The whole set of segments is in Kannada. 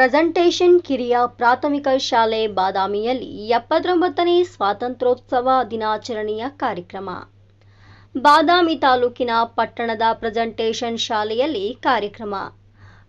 ಪ್ರೆಸೆಂಟೇಷನ್ ಕಿರಿಯ ಪ್ರಾಥಮಿಕ ಶಾಲೆ ಬಾದಾಮಿಯಲ್ಲಿ ಎಪ್ಪತ್ತೊಂಬತ್ತನೇ ಸ್ವಾತಂತ್ರ್ಯೋತ್ಸವ ದಿನಾಚರಣೆಯ ಕಾರ್ಯಕ್ರಮ. ಬಾದಾಮಿ ತಾಲೂಕಿನ ಪಟ್ಟಣದ ಪ್ರೆಸೆಂಟೇಷನ್ ಶಾಲೆಯಲ್ಲಿ ಕಾರ್ಯಕ್ರಮ.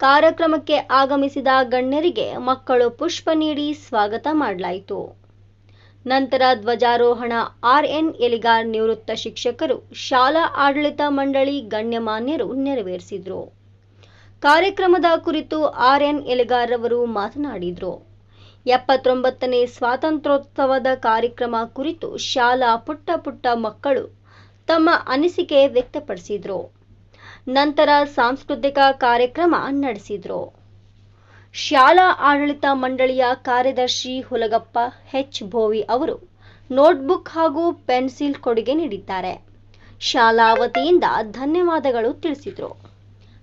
ಕಾರ್ಯಕ್ರಮಕ್ಕೆ ಆಗಮಿಸಿದ ಗಣ್ಯರಿಗೆ ಮಕ್ಕಳು ಪುಷ್ಪ ನೀಡಿ ಸ್ವಾಗತ ಮಾಡಲಾಯಿತು. ನಂತರ ಧ್ವಜಾರೋಹಣ ಆರ್ಎನ್ ಎಲಿಗಾರ್ ನಿವೃತ್ತ ಶಿಕ್ಷಕರು, ಶಾಲಾ ಆಡಳಿತ ಮಂಡಳಿ ಗಣ್ಯಮಾನ್ಯರು ನೆರವೇರಿಸಿದರು. ಕಾರ್ಯಕ್ರಮದ ಕುರಿತು ಆರ್ ಎನ್ ಎಲೆಗಾರ್ ಅವರು ಮಾತನಾಡಿದರು. ಎಪ್ಪತ್ತೊಂಬತ್ತನೇ ಸ್ವಾತಂತ್ರ್ಯೋತ್ಸವದ ಕಾರ್ಯಕ್ರಮ ಕುರಿತು ಶಾಲಾ ಪುಟ್ಟ ಪುಟ್ಟ ಮಕ್ಕಳು ತಮ್ಮ ಅನಿಸಿಕೆ ವ್ಯಕ್ತಪಡಿಸಿದರು. ನಂತರ ಸಾಂಸ್ಕೃತಿಕ ಕಾರ್ಯಕ್ರಮ ನಡೆಸಿದರು. ಶಾಲಾ ಆಡಳಿತ ಮಂಡಳಿಯ ಕಾರ್ಯದರ್ಶಿ ಹುಲಗಪ್ಪ ಹೆಚ್ ಭೋವಿ ಅವರು ನೋಟ್ಬುಕ್ ಹಾಗೂ ಪೆನ್ಸಿಲ್ ಕೊಡುಗೆ ನೀಡಿದ್ದಾರೆ. ಶಾಲಾ ವತಿಯಿಂದ ಧನ್ಯವಾದಗಳು ತಿಳಿಸಿದರು.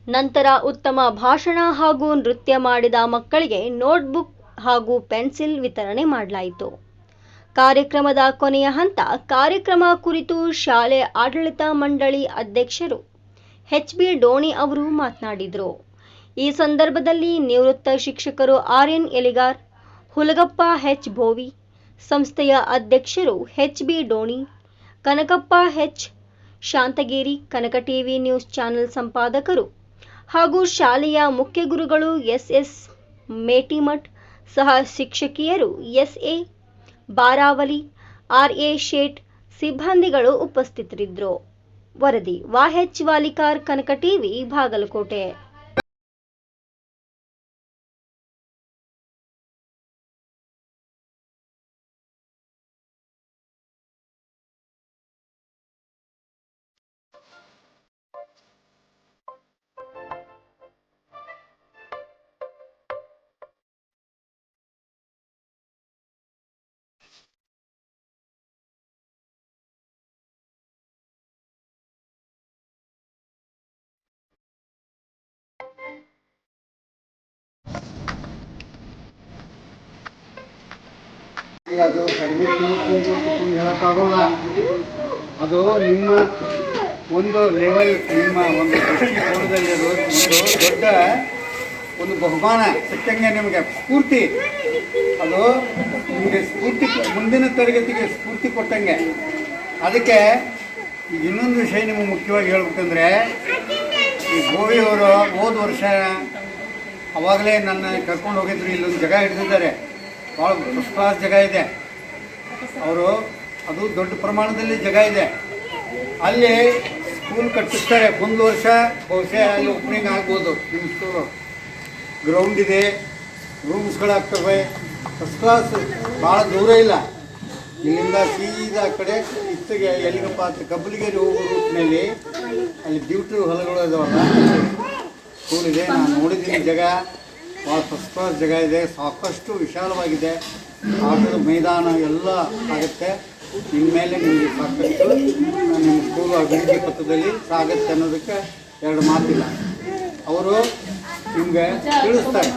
ನಂತರ ಉತ್ತಮ ಭಾಷಣ ಹಾಗೂ ನೃತ್ಯ ಮಾಡಿದ ಮಕ್ಕಳಿಗೆ ನೋಟ್ಬುಕ್ ಹಾಗೂ ಪೆನ್ಸಿಲ್ ವಿತರಣೆ ಮಾಡಲಾಯಿತು. ಕಾರ್ಯಕ್ರಮದ ಕೊನೆಯ ಹಂತ, ಕಾರ್ಯಕ್ರಮ ಕುರಿತು ಶಾಲೆ ಆಡಳಿತ ಮಂಡಳಿ ಅಧ್ಯಕ್ಷರು ಎಚ್ ಬಿ ಡೋಣಿ ಅವರು ಮಾತನಾಡಿದರು. ಈ ಸಂದರ್ಭದಲ್ಲಿ ನಿವೃತ್ತ ಶಿಕ್ಷಕರು R N Eligar, Hulagappa H Bhovi, ಸಂಸ್ಥೆಯ ಅಧ್ಯಕ್ಷರು H B Doni, Kanakappa H Shantagiri, Kanaka TV news channel ಸಂಪಾದಕರು ಹಾಗೂ ಶಾಲೆಯ ಮುಖ್ಯ ಗುರುಗಳು ಎಸ್ ಎಸ್ ಮೇಟಿಮಠ್, ಸಹ ಶಿಕ್ಷಕಿಯರು S A Baravali R A Shet ಸಿಬ್ಬಂದಿಗಳು ಉಪಸ್ಥಿತರಿದ್ದರು. ವರದಿ ವಾಹೆಚ್ ವಾಲಿಕಾರ್ ಕನಕ ಟಿವಿ, ಬಾಗಲಕೋಟೆ. ಅದು ಅದು ನಿಮ್ಮ ಒಂದು ಲೆವೆಲ್ ನಿಮ್ಮ ಒಂದು ದೊಡ್ಡ ಒಂದು ಬಹುಮಾನ ಸಿಕ್ಕಂಗೆ ನಿಮಗೆ ಸ್ಫೂರ್ತಿ. ಅದು ನಿಮಗೆ ಸ್ಫೂರ್ತಿ ಮುಂದಿನ ತರಗತಿಗೆ ಸ್ಫೂರ್ತಿ ಕೊಟ್ಟಂಗೆ. ಅದಕ್ಕೆ ಇನ್ನೊಂದು ವಿಷಯ ನಿಮಗೆ ಮುಖ್ಯವಾಗಿ ಹೇಳ್ಬೇಕಂದ್ರೆ, ಈ ಗೋವಿ ಅವರು ಹೋದ ವರ್ಷ ಅವಾಗಲೇ ನನ್ನ ಕರ್ಕೊಂಡು ಹೋಗಿದ್ರು, ಇಲ್ಲೊಂದು ಜಗ ಹಿಡಿದಿದ್ದಾರೆ. ಭಾಳ ಫಸ್ಟ್ ಕ್ಲಾಸ್ ಜಾಗ ಇದೆ. ಅವರು ಅದು ದೊಡ್ಡ ಪ್ರಮಾಣದಲ್ಲಿ ಜಾಗ ಇದೆ. ಅಲ್ಲಿ ಸ್ಕೂಲ್ ಕಟ್ಟಿಸ್ತಾರೆ. ಒಂದು ವರ್ಷ ಬಹುಶಃ ಅಲ್ಲಿ ಓಪನಿಂಗ್ ಆಗ್ಬೋದು. ನಿಮ್ಮ ಸ್ಕೂಲು ಗ್ರೌಂಡ್ ಇದೆ. ರೂಮ್ಸ್ಗಳಾಗ್ತವೆ ಫಸ್ಟ್ ಕ್ಲಾಸ್ ಭಾಳ ದೂರ ಇಲ್ಲ. ಇಲ್ಲಿಂದ ಸೀದಾ ಕಡೆ ಇತ್ತಿಗೆ ಎಲ್ಲಿಗಪ್ಪ ಅಂತ ಕಬ್ಬಲಿಗೇರಿ ಹೋಗೋ ರೂಟ್ನಲ್ಲಿ ಅಲ್ಲಿ ಬ್ಯೂಟಿ ಹೊಲಗಳು ಇದಾವಲ್ಲ. ಸ್ಕೂಲ್ ಇದೆ. ನಾನು ನೋಡಿದ್ದೀನಿ ಜಾಗ. ಭಾಳ ಫಸ್ಟ್ ಕ್ಲಾಸ್ ಜಾಗ ಇದೆ. ಸಾಕಷ್ಟು ವಿಶಾಲವಾಗಿದೆ. ಆಟದ ಮೈದಾನ ಎಲ್ಲ ಆಗುತ್ತೆ. ಇನ್ಮೇಲೆ ನಿಮಗೆ ಸಾಕಷ್ಟು ನಿಮ್ಮ ಸ್ಕೂಲು ಅಭಿವೃದ್ಧಿ ಪತ್ರದಲ್ಲಿ ಸಾಗುತ್ತೆ ಅನ್ನೋದಕ್ಕೆ ಎರಡು ಮಾತಿಲ್ಲ. ಅವರು ನಿಮಗೆ ತಿಳಿಸ್ತಾರೆ.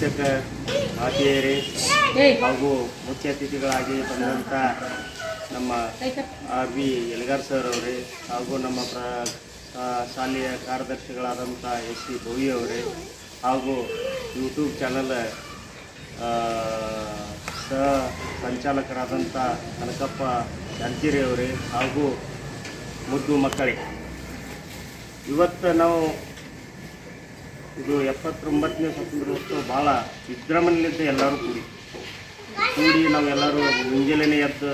ಶಿಕ್ಷಕ ಮಾತೆಯರೇ ಹಾಗೂ ಮುಖ್ಯ ಅತಿಥಿಗಳಾಗಿ ಬಂದಂಥ ನಮ್ಮ ಆರ್ ಬಿ ಎಲ್ಗಾರ್ ಸರ್ ಅವರೇ ಹಾಗೂ ನಮ್ಮ ಪ್ರ ಶಾಲೆಯ ಕಾರ್ಯದರ್ಶಿಗಳಾದಂಥ ಎಸ್ ಸಿ ಭೋವಿ ಅವರೇ ಹಾಗೂ ಯೂಟ್ಯೂಬ್ ಚಾನಲ್ ಸಹ ಸಂಚಾಲಕರಾದಂಥ ಕನಕಪ್ಪ ಅವರೇ ಹಾಗೂ ಮುದ್ದು ಮಕ್ಕಳೇ. ಇವತ್ತು ನಾವು ಇದು ಎಪ್ಪತ್ತೊಂಬತ್ತನೇ ಸ್ವಾತಂತ್ರ್ಯೋತ್ಸವ ಭಾಳ ವಿಜೃಂಭಣೆಯಿಂದ ಎಲ್ಲರೂ ಕೂಡಿ. ಕೂಡಿ ನಾವೆಲ್ಲರೂ ಮುಂಜಾನೆ ಎದ್ದು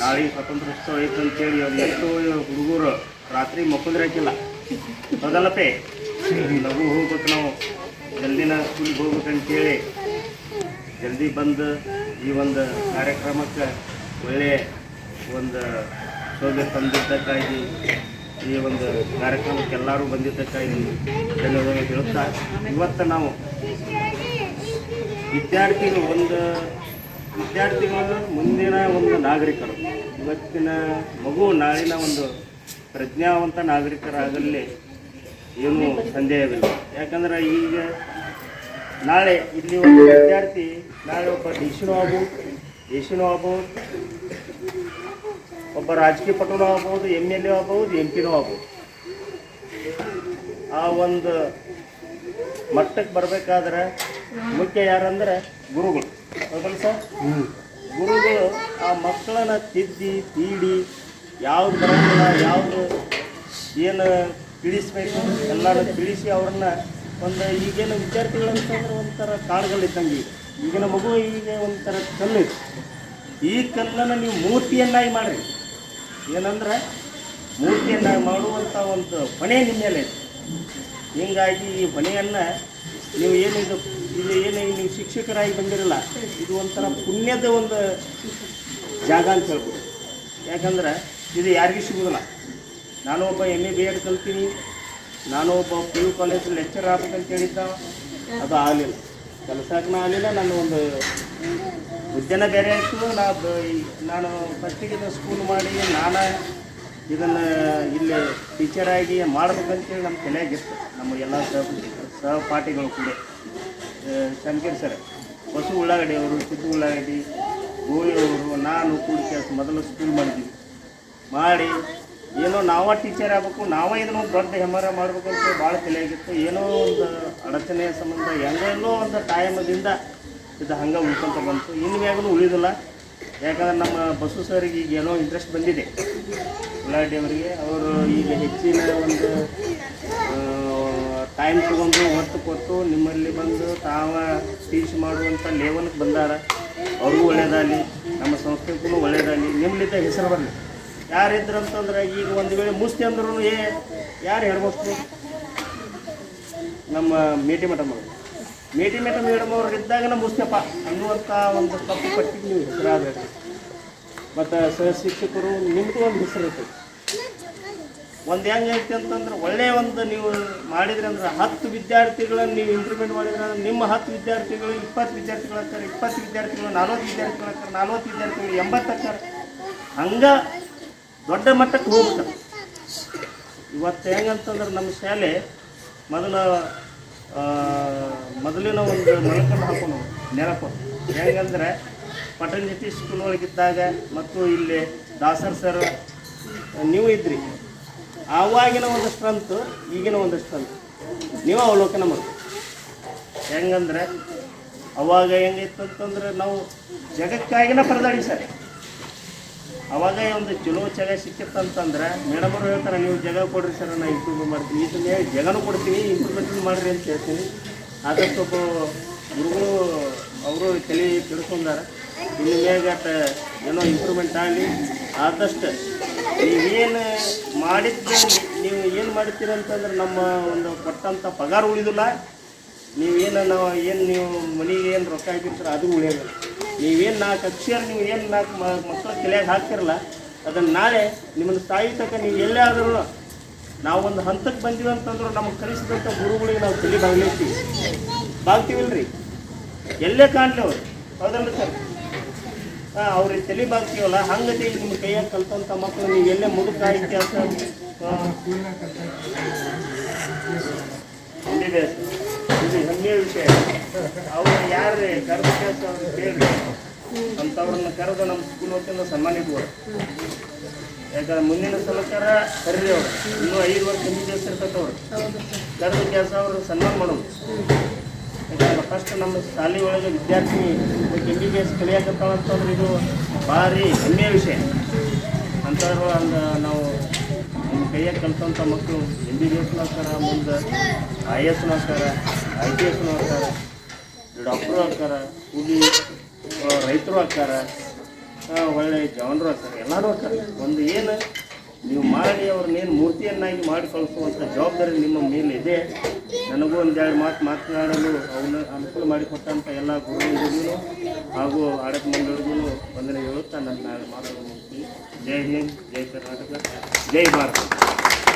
ನಾಳೆ ಸ್ವಾತಂತ್ರ್ಯೋತ್ಸವ ಐತೆ ಅಂತೇಳಿ ಅವ್ರು ಎಷ್ಟೋ ಹುಡುಗರು ರಾತ್ರಿ ಮಕ್ಕಂದ್ರೆ ಹಾಕಿಲ್ಲ. ಹೌದಲ್ಲಪ್ಪೇ ಲಘು ಹೋಗ್ಬೇಕು ನಾವು. ಜಲ್ದಿನ ಸ್ಕೂಲಿಗೆ ಹೋಗ್ಬೇಕಂತೇಳಿ ಜಲ್ದಿ ಬಂದು ಈ ಒಂದು ಕಾರ್ಯಕ್ರಮಕ್ಕೆ ಒಳ್ಳೆಯ ಒಂದು ಶೋಭೆ ತಂದಿದ್ದಕ್ಕಾಗಿ ಈ ಒಂದು ಕಾರ್ಯಕ್ರಮಕ್ಕೆ ಎಲ್ಲರೂ ಬಂದಿದ್ದಕ್ಕಾಗಿ ಧನ್ಯವಾದಗಳು ಹೇಳುತ್ತಾ, ಇವತ್ತು ನಾವು ವಿದ್ಯಾರ್ಥಿಗಳು ಒಂದು ವಿದ್ಯಾರ್ಥಿಗಳು ಮುಂದಿನ ಒಂದು ನಾಗರಿಕರು, ಇವತ್ತಿನ ಮಗು ನಾಳಿನ ಒಂದು ಪ್ರಜ್ಞಾವಂತ ನಾಗರಿಕರಾಗಲಿ ಏನು ಸಂದೇಹವಿಲ್ಲ. ಯಾಕಂದ್ರೆ ಈಗ ನಾಳೆ ಇಲ್ಲಿ ಒಂದು ವಿದ್ಯಾರ್ಥಿ, ನಾಳೆ ಒಬ್ಬ ಡಿ ಆಗು ಸಿನೂ ಆಗ್ಬೋದು ಒಬ್ಬ ರಾಜಕೀಯ ಪಟುನೂ ಆಗ್ಬೋದು ಎಂ ಎಲ್ ಎ ಆಗ್ಬೋದು ಎಂ ಪಿನೂ ಆಗ್ಬೋದು. ಆ ಒಂದು ಮಟ್ಟಕ್ಕೆ ಬರಬೇಕಾದ್ರೆ ಮುಖ್ಯ ಯಾರಂದ್ರೆ ಗುರುಗಳು. ಹೌದಲ್ಲ ಸರ್? ಗುರುಗಳು ಆ ಮಕ್ಕಳನ್ನ ತಿದ್ದಿ ತೀಡಿ ಯಾವ್ದು ಬರೋದಿಲ್ಲ ಯಾವುದು ಏನು ತಿಳಿಸ್ಬೇಕು ಎಲ್ಲರೂ ತಿಳಿಸಿ ಅವ್ರನ್ನ ಒಂದು ಈಗೇನು ವಿದ್ಯಾರ್ಥಿಗಳಂತಂದ್ರೆ ಒಂಥರ ಕಾಡುಗಳಿದ್ದಂಗೆ ಈಗ. ಈಗಿನ ಮಗು ಈಗ ಒಂಥರ ಕಲ್ಲು ಈ ಕಲ್ಲನ್ನು ನೀವು ಮೂರ್ತಿಯನ್ನಾಗಿ ಮಾಡಿರಿ. ಏನಂದ್ರೆ ಮೂರ್ತಿಯನ್ನು ಮಾಡುವಂಥ ಒಂದು ಹೊಣೆ ನಿಮ್ಮ ಮೇಲೆ ಹೀಗಾಗಿ ಈ ಹೊಣೆಯನ್ನು ನೀವು ಏನು ಇದು ಇದು ಏನು ನೀವು ಶಿಕ್ಷಕರಾಗಿ ಬಂದಿರಲ್ಲ, ಇದು ಒಂಥರ ಪುಣ್ಯದ ಒಂದು ಜಾಗ ಅಂತ ಹೇಳ್ಬೋದು. ಯಾಕಂದ್ರೆ ಇದು ಯಾರಿಗೂ ಸಿಗೋದಿಲ್ಲ. ನಾನು ಒಬ್ಬ ಎಂ ಎ ಬಿ ಎಡ್ ಕಲ್ತೀನಿ, ನಾನು ಒಬ್ಬ ಪಿ ಯು ಕಾಲೇಜ್ ಲೆಕ್ಚರ್ ಆಗ್ಬೇಕಂತ ಹೇಳಿದ್ದ, ಅದು ಆಗಲಿಲ್ಲ. ಕೆಲಸಕ್ಕೂ ಆಗಲಿಲ್ಲ ನಾನು ಒಂದು ಉದ್ಯಾನ ಬೇರೆ ಆಯಿತು ನಾ ನಾನು ಫಸ್ಟಿಗೆ ಸ್ಕೂಲ್ ಮಾಡಿ ನಾನು ಇದನ್ನು ಇಲ್ಲಿ ಟೀಚರಾಗಿ ಮಾಡ್ಬೇಕಂತೇಳಿ ನಮ್ಮ ತಲೆಯಾಗಿತ್ತು ನಮ್ಮ ಎಲ್ಲ ಸಹ ಸಹಪಾಠಿಗಳು ಕೂಡ. ಶಂಕರ್ ಸರ್ ಬಸು ಉಳ್ಳಾಗಡ್ಡಿ ಅವರು ಸಿದ್ದು ಉಳ್ಳಾಗಡ್ಡಿ ಗೋವಿ ಅವರು ನಾನು ಕೂಡ ಕೆಲಸ ಮೊದಲು ಸ್ಕೂಲ್ ಮಾಡಿದ್ದೀವಿ ಮಾಡಿ ಏನೋ ನಾವ ಟೀಚರ್ ಆಗ್ಬೇಕು, ನಾವ ಒಂದು ದೊಡ್ಡ ಹೆಮ್ಮರ ಮಾಡ್ಬೇಕು ಅಂತ ಭಾಳ ತಲೆಯಾಗಿತ್ತು. ಏನೋ ಒಂದು ಅಡಚಣೆಯ ಸಂಬಂಧ ಹೆಂಗೆಲ್ಲೋ ಒಂದು ಟೈಮದಿಂದ ಇದು ಹಂಗೆ ಉಳ್ಕೊಂತ ಬಂತು. ಇನ್ನು ಮ್ಯಾಗೂ ಉಳಿದಿಲ್ಲ. ಯಾಕಂದ್ರೆ ನಮ್ಮ ಬಸ್ಸು ಸರಿಗೆ ಈಗ ಏನೋ ಇಂಟ್ರೆಸ್ಟ್ ಬಂದಿದೆ. ಉಳ್ಳಾಡಿ ಅವರಿಗೆ. ಅವರು ಈಗ ಹೆಚ್ಚಿನ ಒಂದು ಟೈಮ್ ತಗೊಂಡು ಹೊತ್ತು ಕೊಟ್ಟು ನಿಮ್ಮಲ್ಲಿ ಬಂದು ತಾವ ಟೀಚ್ ಮಾಡುವಂಥ ಲೆವೆಲ್ಗೆ ಬಂದಾರ. ಅವ್ರಿಗೂ ಒಳ್ಳೇದಾಗಲಿ, ನಮ್ಮ ಸಂಸ್ಥೆಗೂ ಒಳ್ಳೇದಾಗಲಿ. ನಿಮ್ಮಲ್ಲಿದ್ದ ಹೆಸರು ಬರಲಿ. ಯಾರಿದ್ರು ಅಂತಂದ್ರೆ ಈಗ ಒಂದು ವೇಳೆ ಮುಸ್ತಿ ಅಂದ್ರೂ ಏ, ಯಾರು ಹೇಳ್ಬೇಕು ನಮ್ಮ ಮೇಟಿ ಮೇಡಮ್ ಅವರು. ಮೇಟಿ ಮೇಡಮ್ ಮೇಡಮ್ ಅವ್ರು ಇದ್ದಾಗ ನಮ್ಮ ಅನ್ನುವಂಥ ಒಂದು ತಪ್ಪು ಪಟ್ಟಿಗೆ ನೀವು ಹೆಸರಾಗಬೇಕು ಮತ್ತು ಸಹ ಶಿಕ್ಷಕರು ನಿಮ್ಮದು ಒಂದು ಹೆಸರು ಇರ್ತದೆ. ಒಂದು ಹೆಂಗೈತಿ ಅಂತಂದ್ರೆ ಒಳ್ಳೆಯ ಒಂದು ನೀವು ಮಾಡಿದ್ರಿ ಅಂದ್ರೆ ಹತ್ತು ವಿದ್ಯಾರ್ಥಿಗಳನ್ನು ನೀವು ಇಂಪ್ರೂವ್ಮೆಂಟ್ ಮಾಡಿದ್ರೆ ನಿಮ್ಮ ಹತ್ತು ವಿದ್ಯಾರ್ಥಿಗಳು ಇಪ್ಪತ್ತು ವಿದ್ಯಾರ್ಥಿಗಳು ಆಗ್ತಾರೆ, ಇಪ್ಪತ್ತು ವಿದ್ಯಾರ್ಥಿಗಳು ನಲ್ವತ್ತು ವಿದ್ಯಾರ್ಥಿಗಳು ಆಗ್ತಾರೆ, ನಲ್ವತ್ತು ವಿದ್ಯಾರ್ಥಿಗಳು ಎಂಬತ್ತು ಆಗ್ತಾರೆ. ಹಂಗೆ ದೊಡ್ಡ ಮಟ್ಟಕ್ಕೆ ಹೋಗ್ಬಿಟ್ಟ. ಇವತ್ತು ಹೆಂಗಂತಂದ್ರೆ ನಮ್ಮ ಶಾಲೆ ಮೊದಲ ಮೊದಲಿನ ಒಂದು ಮೊಳಕನ್ನು ಹಾಕೊಂಡು ನೆನಪು. ಹೆಂಗಂದ್ರೆ ಪಟ್ಟಣಜತಿ ಸ್ಕೂಲ್ ಒಳಗಿದ್ದಾಗ ಮತ್ತು ಇಲ್ಲಿ ದಾಸರ್ ಸರ್, ನೀವು ಇದ್ರಿ. ಆವಾಗಿನ ಒಂದು ಸ್ಟ್ರಂತ್, ಈಗಿನ ಒಂದು ಸ್ಟ್ರಂತ್. ನೀವು ಅವಲೋಕನ ಮಾಡಿ ಹೆಂಗಂದ್ರೆ ಅವಾಗ ಹೆಂಗಿತ್ತು ಅಂತಂದ್ರೆ ನಾವು ಜಗಕ್ಕಾಗಿನ ಪರದಾಡಿ ಸರ್. ಅವಾಗ ಒಂದು ಚಲೋ ಜಾಗ ಸಿಕ್ಕಿತ್ತಂತಂದ್ರೆ ಮೇಡಮ್ ಅವರು ಹೇಳ್ತಾರೆ, ನೀವು ಜಾಗ ಕೊಡ್ರಿ ಸರ್ ನಾನು ಇಂಪ್ರೂವ್ಮೆಂಟ್ ಮಾಡ್ತೀನಿ. ಇದನ್ನೇ ಜಾಗನೂ ಕೊಡ್ತೀನಿ ಇಂಪ್ರೂವ್ಮೆಂಟ್ ಮಾಡಿರಿ ಅಂತ ಹೇಳ್ತೀನಿ. ಆದಷ್ಟು ಒಬ್ಬ ಗುರುಗಳು ಅವರು ತಲೆ ತಿಳ್ಕೊಂಡಾರ ಇನ್ನು ಅಟ್ ಏನೋ ಇಂಪ್ರೂವ್ಮೆಂಟ್ ಆಗಲಿ. ಆದಷ್ಟು ನೀವೇನು ಮಾಡಿದ್ದ, ನೀವು ಏನು ಮಾಡ್ತೀರ ಅಂತಂದ್ರೆ ನಮ್ಮ ಒಂದು ಕೊಟ್ಟಂಥ ಪಗಾರ ಉಳಿದಿಲ್ಲ. ನೀವೇನು ನಾವು ಏನು ನೀವು ಮನೆಗೆ ಏನು ರೊಕ್ಕ ಹಾಕಿರ್ತೀರ, ಅದು ಉಳಿಯೋದಿಲ್ಲ ನೀವೇನು ನಾಲ್ಕು ಅಕ್ಷರ ನೀವು ಏನು ನಾಲ್ಕು ಮಕ್ಕಳ ತಲೆಯಾಗಿ ಹಾಕ್ತಿರಲ್ಲ ಅದನ್ನು ನಾಳೆ ನಿಮ್ಮನ್ನು ತಾಯಿ ತಕ್ಕ ನೀವು ಎಲ್ಲೇ ಆದರೂ ನಾವು ಒಂದು ಹಂತಕ್ಕೆ ಬಂದೀವಿ ಅಂತಂದ್ರೆ ನಮಗೆ ಕಲಿಸಿದಂಥ ಗುರುಗಳಿಗೆ ನಾವು ತಲೆ ಬಾಗ್ಲೈತೀವಿ ಬಾಗ್ತೀವಿಲ್ರಿ? ಎಲ್ಲೇ ಕಾಣಲಿ ಅವ್ರು? ಹೌದಲ್ರಿ ಸರ್? ಹಾಂ ಅವ್ರಿಗೆ ತಲೆ ಬಾಗ್ತೀವಲ್ಲ ಹಂಗತಿ ನಿಮ್ಮ ಕೈಯಾಗ ಕಲ್ತಂಥ ಮಕ್ಕಳು ನೀವು ಎಲ್ಲೇ ಮುದುಕ ಇತಿಹಾಸ ಹೊಂದಿದೆ ಇದು ಹೆಮ್ಮೆಯ ವಿಷಯ ಅವ್ರು ಯಾರು ಕರೆದ ಕೆಲಸ ಅವ್ರು ಕೇಳಿ ಅಂಥವ್ರನ್ನ ಕರೆದು ನಮ್ಮ ಸ್ಕೂಲ್ ವತಿಯಿಂದ ಸನ್ಮಾನ ಇಟ್ಬೋದು ಯಾಕಂದ್ರೆ ಮುಂದಿನ ಸಲಕಾರ ಕರೀರಿ ಅವ್ರು ಇನ್ನೂ ಐದು ವರ್ಷ ಎಸ್ ಇರ್ತೈತವ್ರು ಕರೆದ ಕೆಲಸ ಅವರು ಸನ್ಮಾನ ಮಾಡೋದು ಯಾಕಂದ್ರೆ ಫಸ್ಟ್ ನಮ್ಮ ಶಾಲೆ ಒಳಗೆ ವಿದ್ಯಾರ್ಥಿ ಎಂ ಬಿ ಬಿ ಎಸ್ ಇದು ಭಾರಿ ಹೆಮ್ಮೆಯ ವಿಷಯ ಅಂಥವ್ರು ಒಂದು ನಾವು ಕೈಯಾಗ ಕಲ್ತಂಥ ಮಕ್ಕಳು ಎಂ ಬಿ ಬಿ ಮುಂದೆ ಐ ಎಸ್ನೂ ಆಗ್ತಾರ ಐ ಪಿ ಆಗ್ತಾರೆ ಡಾಕ್ಟ್ರು ಆಗ್ತಾರೆ ಕೂಲಿ ರೈತರು ಆಗ್ತಾರೆ ಒಳ್ಳೆ ಜವಾನರು ಆಗ್ತಾರೆ ಎಲ್ಲರೂ ಆಗ್ತಾರೆ ಒಂದು ಏನು ನೀವು ಮಾಡಿ ಅವ್ರನ್ನೇನು ಮೂರ್ತಿಯನ್ನಾಗಿ ಮಾಡಿ ಕಳಿಸುವಂಥ ಜವಾಬ್ದಾರಿ ನಿಮ್ಮ ಮೇಲೆ ಇದೆ ನನಗೂ ಒಂದೆರಡು ಮಾತು ಮಾತನಾಡಲು ಅವನ್ನ ಅನುಕೂಲ ಮಾಡಿಕೊಟ್ಟಂಥ ಎಲ್ಲ ಗುರುಗಳಿಗೂ ಹಾಗೂ ಆಡಳಿತ ಮಂಡಳಿಗೂ ವಂದನೆ ಹೇಳುತ್ತಾ ನನ್ನ ಮಾತಾಡೋದು ಜೈ ಹಿಂದ್, ಜೈ ಕರ್ನಾಟಕ, ಜೈ ಭಾರತ.